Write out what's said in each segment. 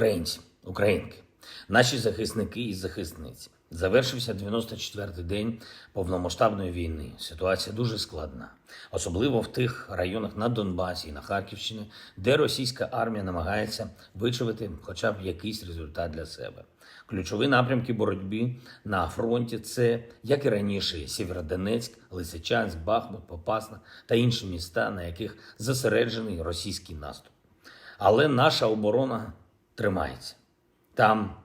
Українці, українки, наші захисники і захисниці. Завершився 94-й день повномасштабної війни. Ситуація дуже складна, особливо в тих районах на Донбасі і на Харківщині, де російська армія намагається вичавити хоча б якийсь результат для себе. Ключові напрямки боротьби на фронті це, як і раніше, Сєвєродонецьк, Лисичанськ, Бахмут, Попасна та інші міста, на яких зосереджений російський наступ. Але наша оборона тримається. Там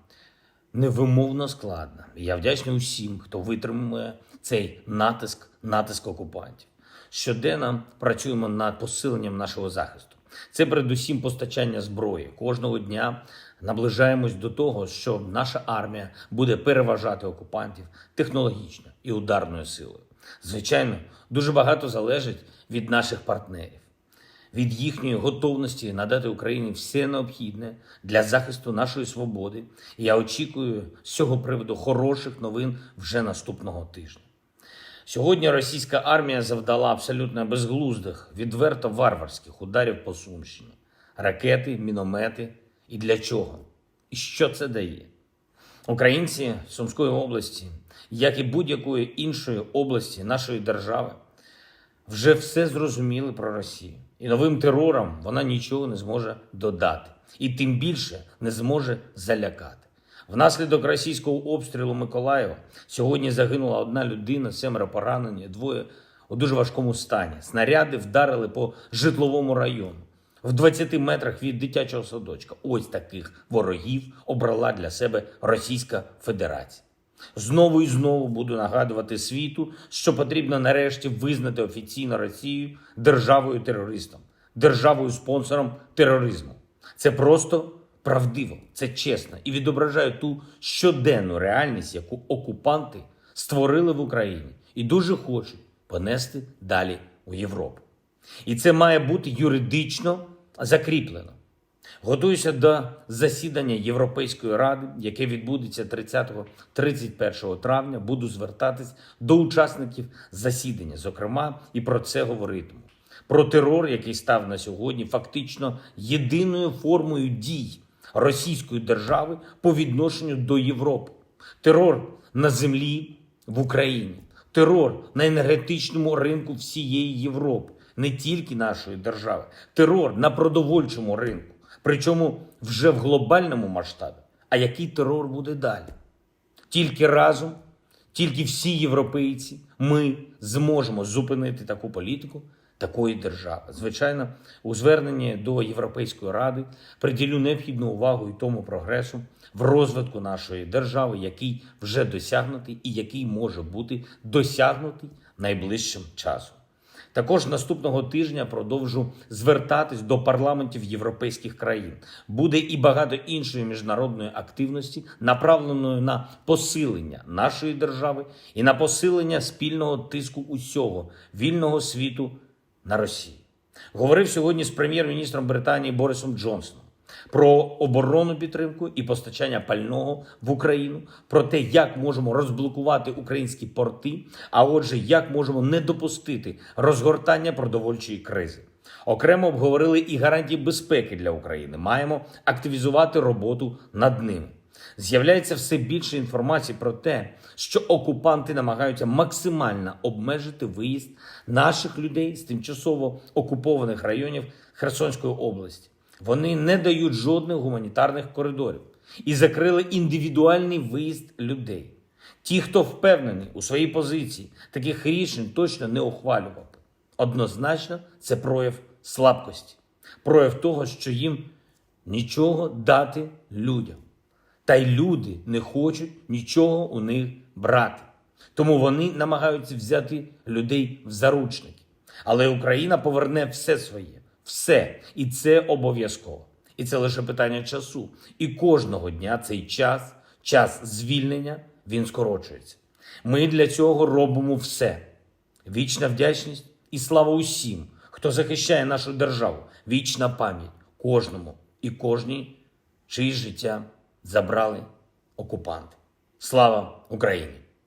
невимовно складно. Я вдячний усім, хто витримує цей натиск, натиск окупантів. Щоденно працюємо над посиленням нашого захисту. Це передусім постачання зброї. Кожного дня наближаємось до того, що наша армія буде переважати окупантів технологічно і ударною силою. Звичайно, дуже багато залежить від наших партнерів від їхньої готовності надати Україні все необхідне для захисту нашої свободи. Я очікую з цього приводу хороших новин вже наступного тижня. Сьогодні російська армія завдала абсолютно безглуздих, відверто варварських ударів по Сумщині. Ракети, міномети. І для чого? І що це дає? Українці Сумської області, як і будь-якої іншої області нашої держави, вже все зрозуміли про Росію. І новим терором вона нічого не зможе додати. І тим більше не зможе залякати. Внаслідок російського обстрілу Миколаєва сьогодні загинула одна людина, семеро поранені, двоє у дуже важкому стані. Снаряди вдарили по житловому району в 20 метрах від дитячого садочка. Ось таких ворогів обрала для себе Російська Федерація. Знову і знову буду нагадувати світу, що потрібно нарешті визнати офіційно Росію державою терористом, державою спонсором тероризму. Це просто правдиво, це чесно і відображає ту щоденну реальність, яку окупанти створили в Україні і дуже хочуть понести далі у Європу. І це має бути юридично закріплено. Готуюся до засідання Європейської ради, яке відбудеться 30-31 травня. Буду звертатись до учасників засідання, зокрема, і про це говоритиму. Про терор, який став на сьогодні фактично єдиною формою дій Російської держави по відношенню до Європи. Терор на землі в Україні, терор на енергетичному ринку всієї Європи, не тільки нашої держави, терор на продовольчому ринку. Причому вже в глобальному масштабі. А який терор буде далі? Тільки разом, тільки всі європейці, ми зможемо зупинити таку політику такої держави. Звичайно, у зверненні до Європейської ради приділю необхідну увагу і тому прогресу в розвитку нашої держави, який вже досягнутий і який може бути досягнутий найближчим часом. Також наступного тижня продовжу звертатись до парламентів європейських країн. Буде і багато іншої міжнародної активності, направленої на посилення нашої держави і на посилення спільного тиску усього вільного світу на Росію. Говорив сьогодні з прем'єр-міністром Британії Борисом Джонсоном про оборонну підтримку і постачання пального в Україну, про те, як можемо розблокувати українські порти, а отже, як можемо не допустити розгортання продовольчої кризи. Окремо обговорили і гарантії безпеки для України. Маємо активізувати роботу над ними. З'являється все більше інформації про те, що окупанти намагаються максимально обмежити виїзд наших людей з тимчасово окупованих районів Херсонської області. Вони не дають жодних гуманітарних коридорів і закрили індивідуальний виїзд людей. Ті, хто впевнений у своїй позиції, таких рішень точно не ухвалював. Однозначно, це прояв слабкості, прояв того, що їм нічого дати людям. Та й люди не хочуть нічого у них брати. Тому вони намагаються взяти людей в заручники. Але Україна поверне все своє, все. І це обов'язково. І це лише питання часу. І кожного дня цей час, час звільнення, він скорочується. Ми для цього робимо все. Вічна вдячність і слава усім, хто захищає нашу державу. Вічна пам'ять кожному і кожній, чиї життя забрали окупанти. Слава Україні!